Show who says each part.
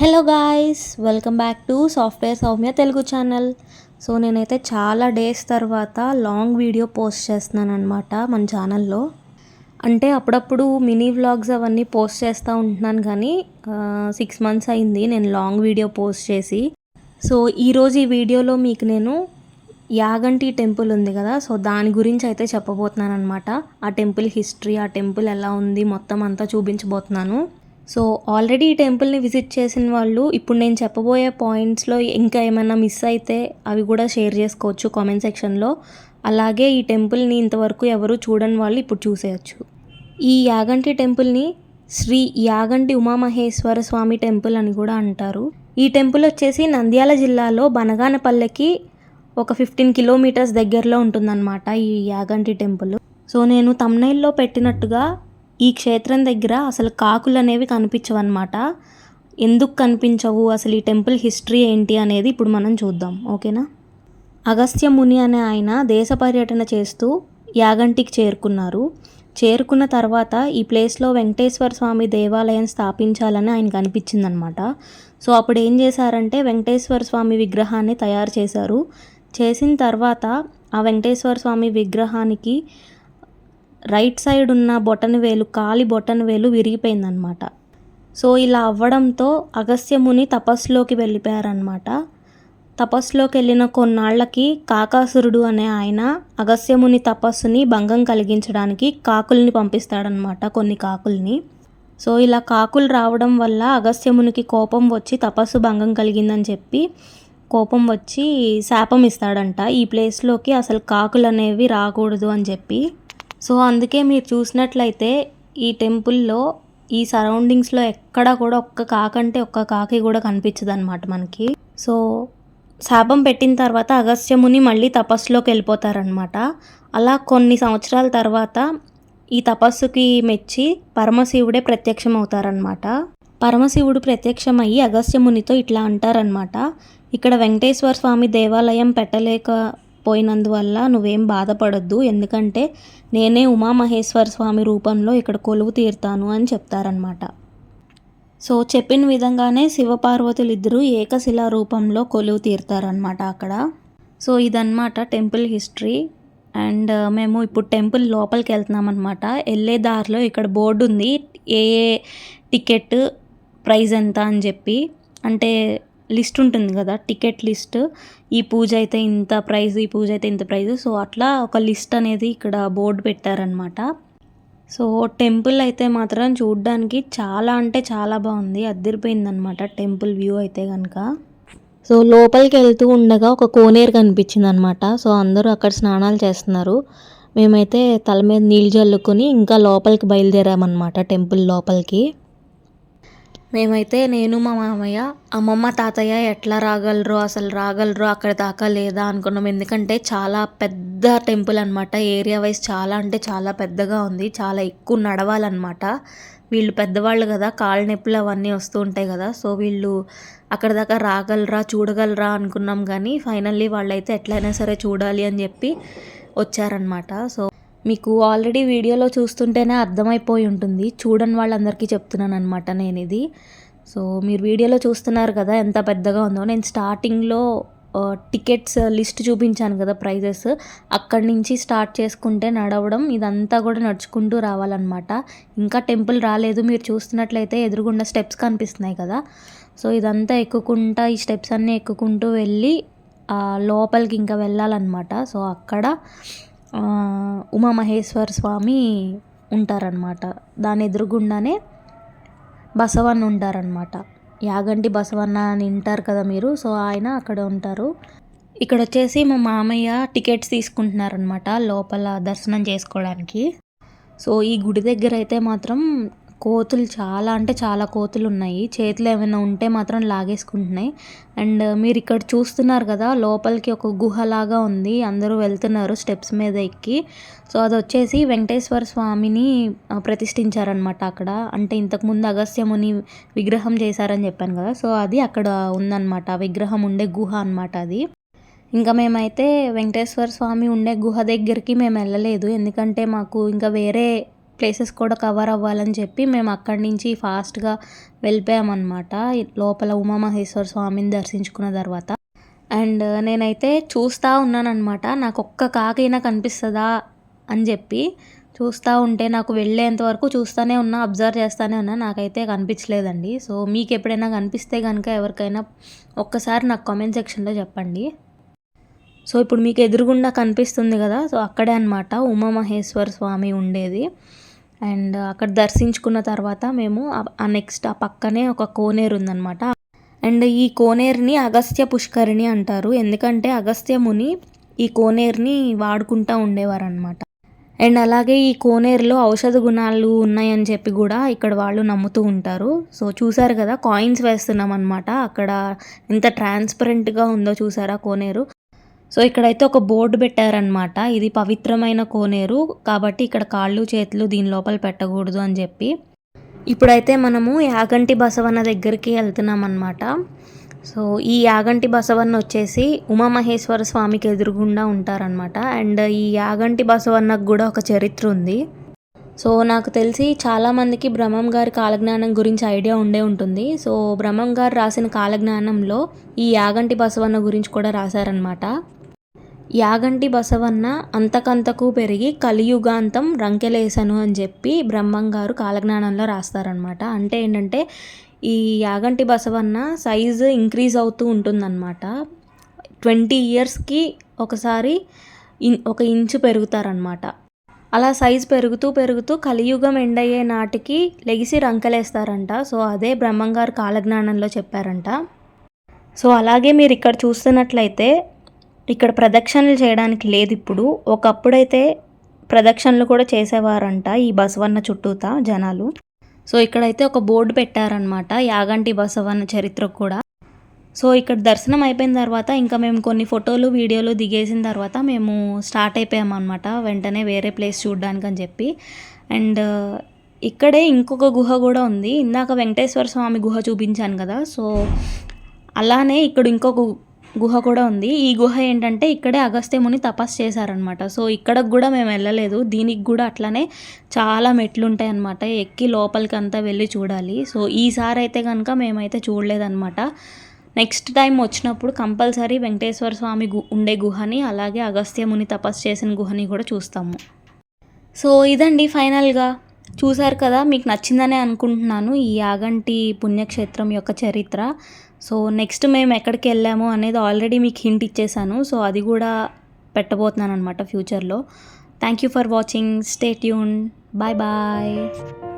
Speaker 1: Hello guys welcome back to software Soumya Telugu channel. So నేనైతే చాలా days తర్వాత long video post చేస్తున్నాను అనమాట మన ఛానల్లో. అంటే అప్పుడప్పుడు మినీ వ్లాగ్స్ అవన్నీ పోస్ట్ చేస్తూ ఉంటున్నాను కానీ సిక్స్ మంత్స్ అయింది నేను లాంగ్ వీడియో పోస్ట్ చేసి. సో ఈరోజు ఈ వీడియోలో మీకు నేను యాగంటి టెంపుల్ ఉంది కదా సో దాని గురించి అయితే చెప్పబోతున్నాను అనమాట ఆ టెంపుల్ హిస్టరీ ఆ టెంపుల్ ఎలా ఉంది మొత్తం అంతా చూపించబోతున్నాను. సో ఆల్రెడీ ఈ టెంపుల్ని విజిట్ చేసిన వాళ్ళు ఇప్పుడు నేను చెప్పబోయే పాయింట్స్లో ఇంకా ఏమైనా మిస్ అయితే అవి కూడా షేర్ చేసుకోవచ్చు కామెంట్ సెక్షన్లో. అలాగే ఈ టెంపుల్ని ఇంతవరకు ఎవరు చూడని వాళ్ళు ఇప్పుడు చూసేయచ్చు. ఈ యాగంటి టెంపుల్ని శ్రీ యాగంటి ఉమామహేశ్వర స్వామి టెంపుల్ అని కూడా అంటారు. ఈ టెంపుల్ వచ్చేసి నంద్యాల జిల్లాలో బనగానపల్లెకి ఒక ఫిఫ్టీన్ కిలోమీటర్స్ దగ్గరలో ఉంటుందన్నమాట ఈ యాగంటి టెంపుల్. సో నేను తమ్నైల్లో పెట్టినట్టుగా ఈ క్షేత్రం దగ్గర అసలు కాకులు అనేవి కనిపించవన్నమాట. ఎందుకు కనిపించవు? అసలు ఈ టెంపుల్ హిస్టరీ ఏంటి అనేది ఇప్పుడు మనం చూద్దాం. ఓకేనా? అగస్త్య ముని అనే ఆయన దేశ పర్యటన చేస్తూ యాగంటికి చేరుకున్నారు. చేరుకున్న తర్వాత ఈ ప్లేస్లో వెంకటేశ్వర స్వామి దేవాలయం స్థాపించాలని ఆయనకు అనిపించిందనమాట సో అప్పుడు ఏం చేశారంటే వెంకటేశ్వర స్వామి విగ్రహాన్ని తయారు చేశారు. చేసిన తర్వాత ఆ వెంకటేశ్వర స్వామి విగ్రహానికి రైట్ సైడ్ ఉన్న బొటన వేలు కాలి బొటన వేలు విరిగిపోయిందనమాట సో ఇలా అవ్వడంతో అగస్త్యముని తపస్సులోకి వెళ్ళిపోయారనమాట తపస్సులోకి వెళ్ళిన కొన్నాళ్ళకి కాకాసురుడు అనే ఆయన అగస్యముని తపస్సుని భంగం కలిగించడానికి కాకుల్ని పంపిస్తాడనమాట కొన్ని కాకుల్ని. సో ఇలా కాకులు రావడం వల్ల అగస్యమునికి కోపం వచ్చి తపస్సు భంగం కలిగిందని చెప్పి కోపం వచ్చి శాపం ఇస్తాడంట. ఈ ప్లేస్లోకి అసలు కాకులు అనేవి రాకూడదు అని చెప్పి సో అందుకే మీరు చూసినట్లయితే ఈ టెంపుల్లో ఈ సరౌండింగ్స్లో ఎక్కడ కూడా ఒక్క కాకంటే ఒక్క కాకి కూడా కనిపించదు అనమాట మనకి. సో శాపం పెట్టిన తర్వాత అగస్త్యముని మళ్ళీ తపస్సులోకి వెళ్ళిపోతారనమాట అలా కొన్ని సంవత్సరాల తర్వాత ఈ తపస్సుకి మెచ్చి పరమశివుడే ప్రత్యక్షం అవుతారనమాట పరమశివుడు ప్రత్యక్షమయ్యి అగస్త్యమునితో ఇట్లా అంటారనమాట ఇక్కడ వెంకటేశ్వర స్వామి దేవాలయం పెట్టలేక పోయినందువల్ల నువ్వేం బాధపడద్దు. ఎందుకంటే నేనే ఉమామహేశ్వర స్వామి రూపంలో ఇక్కడ కొలువు తీరుతాను అని చెప్తారనమాట సో చెప్పిన విధంగానే శివపార్వతులు ఇద్దరూ ఏకశిలా రూపంలో కొలువు తీరుతారనమాట అక్కడ. సో ఇదన్నమాట టెంపుల్ హిస్టరీ. అండ్ మేము ఇప్పుడు టెంపుల్ లోపలికి వెళ్తున్నాం అనమాట వెళ్ళే దారిలో ఇక్కడ బోర్డు ఉంది ఏ ఏ టికెట్ ప్రైస్ ఎంత అని చెప్పి. అంటే లిస్ట్ ఉంటుంది కదా టికెట్ లిస్ట్. ఈ పూజ అయితే ఇంత ప్రైస్ ఈ పూజ అయితే ఇంత ప్రైస్ సో అట్లా ఒక లిస్ట్ అనేది ఇక్కడ బోర్డు పెట్టారనమాట సో టెంపుల్ అయితే మాత్రం చూడ్డానికి చాలా అంటే చాలా బాగుంది. అద్దరిపోయిందనమాట టెంపుల్ వ్యూ అయితే కనుక సో లోపలికి వెళ్తూ ఉండగా ఒక కోనేరు కనిపించింది అనమాట సో అందరూ అక్కడ స్నానాలు చేస్తున్నారు. మేమైతే తల మీద నీళ్ళు చల్లుకొని ఇంకా లోపలికి బయలుదేరామన్నమాట టెంపుల్ లోపలికి. మేమైతే నేను మా మామయ్య అమ్మమ్మ తాతయ్య ఎట్లా రాగలరు అసలు రాగలరు అక్కడ దాకా లేదా అనుకున్నాం. ఎందుకంటే చాలా పెద్ద టెంపుల్ అనమాట ఏరియా వైజ్ చాలా అంటే చాలా పెద్దగా ఉంది. చాలా ఎక్కువ నడవాలన్నమాట. వీళ్ళు పెద్దవాళ్ళు కదా కాళ్ళ నొప్పులు అవన్నీ వస్తూ ఉంటాయి కదా. సో వీళ్ళు అక్కడ దాకా రాగలరా చూడగలరా అనుకున్నాం కానీ ఫైనల్లీ వాళ్ళైతే ఎట్లయినా సరే చూడాలి అని చెప్పి వచ్చారనమాట సో మీకు ఆల్రెడీ వీడియోలో చూస్తుంటేనే అర్థమైపోయి ఉంటుంది. చూడని వాళ్ళందరికీ చెప్తున్నాను అనమాట నేను ఇది సో మీరు వీడియోలో చూస్తున్నారు కదా ఎంత పెద్దగా ఉందో. నేను స్టార్టింగ్లో టికెట్స్ లిస్ట్ చూపించాను కదా ప్రైజెస్. అక్కడి నుంచి స్టార్ట్ చేసుకుంటే నడవడం ఇదంతా కూడా నడుచుకుంటూ రావాలన్నమాట. ఇంకా టెంపుల్ రాలేదు మీరు చూస్తున్నట్లయితే ఎదురుగుండా స్టెప్స్ కనిపిస్తున్నాయి కదా. సో ఇదంతా ఎక్కుకుంటా ఈ స్టెప్స్ అన్నీ ఎక్కుకుంటూ వెళ్ళి లోపలికి ఇంకా వెళ్ళాలన్నమాట. సో అక్కడ ఉమామహేశ్వర స్వామి ఉంటారనమాట దాని ఎదురుగుండానే బసవన్న ఉంటారనమాట యాగంటి బసవన్న అని వింటారు కదా మీరు సో ఆయన అక్కడ ఉంటారు. ఇక్కడ వచ్చేసి మా మామయ్య టికెట్స్ తీసుకుంటున్నారనమాట లోపల దర్శనం చేసుకోవడానికి. సో ఈ గుడి దగ్గర అయితే మాత్రం కోతులు చాలా అంటే చాలా కోతులు ఉన్నాయి చేతిలో ఏమైనా ఉంటే మాత్రం లాగేసుకుంటున్నాయి. అండ్ మీరు ఇక్కడ చూస్తున్నారు కదా లోపలికి ఒక గుహలాగా ఉంది. అందరూ వెళ్తున్నారు స్టెప్స్ మీద ఎక్కి. సో అది వచ్చేసి వెంకటేశ్వర స్వామిని ప్రతిష్ఠించారనమాట అక్కడ. అంటే ఇంతకుముందు అగస్త్యముని విగ్రహం చేశారని చెప్పాను కదా. సో అది అక్కడ ఉందన్నమాట. విగ్రహం ఉండే గుహ అనమాట అది. ఇంకా మేమైతే వెంకటేశ్వర స్వామి ఉండే గుహ దగ్గరికి మేము వెళ్ళలేదు. ఎందుకంటే మాకు ఇంకా వేరే ప్లేసెస్ కూడా కవర్ అవ్వాలని చెప్పి మేము అక్కడి నుంచి ఫాస్ట్గా వెళ్ళిపోయామన్నమాట. లోపల ఉమామహేశ్వర స్వామిని దర్శించుకున్న తర్వాత. అండ్ నేనైతే చూస్తూ ఉన్నానమాట నాకు ఒక్క కాకైనా కనిపిస్తుందా అని చెప్పి చూస్తూ ఉంటే నాకు వెళ్ళేంత వరకు చూస్తూనే ఉన్నా అబ్జర్వ్ చేస్తూనే ఉన్నా నాకైతే కనిపించలేదండి. సో మీకు ఎప్పుడైనా కనిపిస్తే కనుక ఎవరికైనా ఒక్కసారి నాకు కామెంట్ సెక్షన్లో చెప్పండి. సో ఇప్పుడు మీకు ఎదురుగుండా కనిపిస్తుంది కదా సో అక్కడే అనమాట ఉమామహేశ్వర స్వామి ఉండేది. అండ్ అక్కడ దర్శించుకున్న తర్వాత మేము ఆ నెక్స్ట్ ఆ పక్కనే ఒక కోనేరు ఉందన్నమాట. అండ్ ఈ కోనేరుని అగస్త్య పుష్కరిణి అంటారు. ఎందుకంటే అగస్త్య ముని ఈ కోనేరుని వాడుకుంటూ ఉండేవారనమాట అండ్ అలాగే ఈ కోనేరులో ఔషధ గుణాలు ఉన్నాయని చెప్పి కూడా ఇక్కడ వాళ్ళు నమ్ముతూ ఉంటారు. సో చూసారు కదా కాయిన్స్ వేస్తున్నాం అనమాట అక్కడ ఎంత ట్రాన్స్పరెంట్గా ఉందో చూసారా కోనేరు? సో ఇక్కడైతే ఒక బోర్డు పెట్టారనమాట ఇది పవిత్రమైన కోనేరు కాబట్టి ఇక్కడ కాళ్ళు చేతులు దీని లోపల పెట్టకూడదు అని చెప్పి. ఇప్పుడైతే మనము యాగంటి బసవన్న దగ్గరికి వెళ్తున్నాం అనమాట సో ఈ యాగంటి బసవన్న వచ్చేసి ఉమామహేశ్వర స్వామికి ఎదురుగుండా ఉంటారనమాట అండ్ ఈ యాగంటి బసవన్నకు కూడా ఒక చరిత్ర ఉంది. సో నాకు తెలిసి చాలామందికి బ్రహ్మం గారి కాలజ్ఞానం గురించి ఐడియా ఉండే ఉంటుంది. సో బ్రహ్మం గారు రాసిన కాలజ్ఞానంలో ఈ యాగంటి బసవన్న గురించి కూడా రాశారనమాట యాగంటి బసవన్న అంతకంతకు పెరిగి కలియుగాంతం రంకెలేసను అని చెప్పి బ్రహ్మం గారు కాలజ్ఞానంలో రాస్తారనమాట అంటే ఏంటంటే ఈ యాగంటి బసవన్న సైజు ఇంక్రీజ్ అవుతూ ఉంటుందన్నమాట. ట్వంటీ ఇయర్స్కి ఒకసారి ఇన్ ఒక ఇంచు పెరుగుతారనమాట అలా సైజు పెరుగుతూ పెరుగుతూ కలియుగం ఎండ్ అయ్యే నాటికి లెగిసి రంకలేస్తారంట. సో అదే బ్రహ్మంగారు కాలజ్ఞానంలో చెప్పారంట. సో అలాగే మీరు ఇక్కడ చూస్తున్నట్లయితే ఇక్కడ ప్రదక్షిణలు చేయడానికి లేదు ఇప్పుడు. ఒకప్పుడైతే ప్రదక్షిణలు కూడా చేసేవారంట ఈ బసవన్న చుట్టూతా జనాలు. సో ఇక్కడైతే ఒక బోర్డు పెట్టారనమాట యాగంటి బసవన్న చరిత్ర కూడా. సో ఇక్కడ దర్శనం అయిపోయిన తర్వాత ఇంకా మేము కొన్ని ఫోటోలు వీడియోలు దిగేసిన తర్వాత మేము స్టార్ట్ అయిపోయామన్నమాట వెంటనే వేరే ప్లేస్ చూడడానికి అని చెప్పి. అండ్ ఇక్కడే ఇంకొక గుహ కూడా ఉంది. ఇందాక వెంకటేశ్వర స్వామి గుహ చూపించాను కదా సో అలానే ఇక్కడ ఇంకొక గుహ కూడా ఉంది. ఈ గుహ ఏంటంటే ఇక్కడే అగస్త్యముని తపస్సు చేశారనమాట సో ఇక్కడికి కూడా మేము వెళ్ళలేదు. దీనికి కూడా అట్లనే చాలా మెట్లు ఉంటాయి అనమాట ఎక్కి లోపలికి అంతా వెళ్ళి చూడాలి. సో ఈసారి అయితే కనుక మేమైతే చూడలేదన్నమాట. నెక్స్ట్ టైం వచ్చినప్పుడు కంపల్సరీ వెంకటేశ్వర స్వామి గు ఉండే గుహని అలాగే అగస్త్యముని తపస్సు చేసిన గుహని కూడా చూస్తాము. సో ఇదండి ఫైనల్గా. చూశారు కదా మీకు నచ్చిందనే అనుకుంటున్నాను ఈ యాగంటి పుణ్యక్షేత్రం యొక్క చరిత్ర. సో నెక్స్ట్ మేము ఎక్కడికి వెళ్ళాము అనేది ఆల్రెడీ మీకు హింట్ ఇచ్చేసాను. సో అది కూడా పెట్టబోతున్నాను అనమాట ఫ్యూచర్లో. Thank you for watching. Stay tune bye bye.